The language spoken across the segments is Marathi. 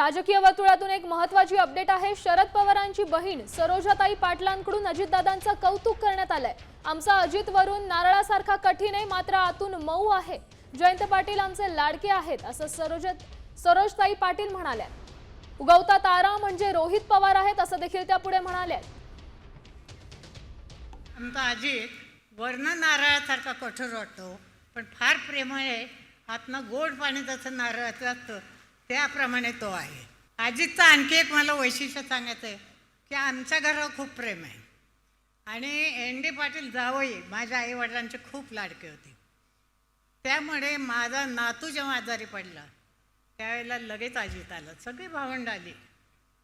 राजकीय वर्तुळातून एक महत्वाची अपडेट आहे. शरद पवारांची बहीण सरोजाताई पाटलांकडून अजितदादांचं कौतुक करण्यात आलंय. आमचा अजित वरून नारळासारखा कठीण आहे मात्र आतून मऊ आहे. जयंत पाटील आमचे लाडके आहेत असं सरोजत सरोजताई पाटील म्हणाल्या. उगवता तारा म्हणजे रोहित पवार आहेत असं देखील त्या पुढे म्हणाल्या. आमचा अजित वर्ण नारळासारखा कठोर वाटतो पण फार प्रेमळ आहे. आतनं गोड पाणी जसं नारळाचं असतं त्याप्रमाणे तो आहे. अजितचं आणखी एक मला वैशिष्ट्य सांगायचं आहे की आमच्या घरावर खूप प्रेम आहे. आणि एन डी पाटील जावई माझ्या आईवडिलांचे खूप लाडके होते. त्यामुळे माझा नातू जेव्हा आजारी पडला त्यावेळेला लगेच अजित आलं. सगळी भावंड आली.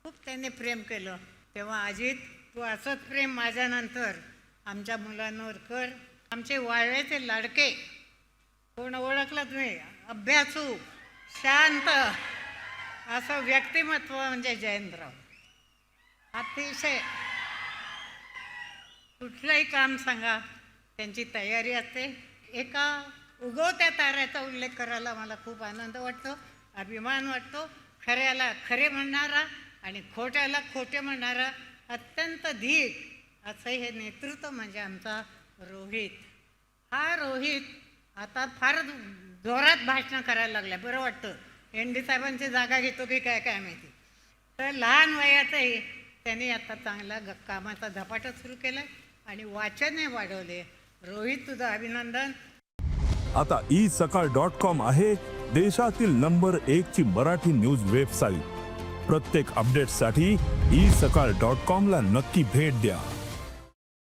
खूप त्याने प्रेम केलं. तेव्हा अजित तू असंच प्रेम माझ्यानंतर आमच्या मुलांवर कर. आमचे वाळ्याचे लाडके. कोण ओळखलंच नाही. अभ्यासू शांत. असं व्यक्तिमत्व म्हणजे जयंतराव. अतिशय. कुठलंही काम सांगा त्यांची तयारी असते. एका उगवत्या ताऱ्याचा उल्लेख करायला मला खूप आनंद वाटतो अभिमान वाटतो. खऱ्याला खरे म्हणणारा आणि खोट्याला खोटे म्हणणारा अत्यंत धीर असं हे नेतृत्व म्हणजे आमचा रोहित. हा रोहित आता फार जोरात भाषणं करायला लागल्या बरं वाटतं. एन डी साहेबांची जागा घेतो की काय काय माहिती. तर लहान वयातही त्यांनी आता चांगला ग कामाचा झपाटा सुरू केला आणि वाचनही वाढवले. रोहित तुझं अभिनंदन. आता ई सकाळ डॉट कॉम आहे देशातील नंबर एक ची मराठी न्यूज वेबसाईट. प्रत्येक अपडेटसाठी ई सकाळ डॉट कॉम ला नक्की भेट द्या.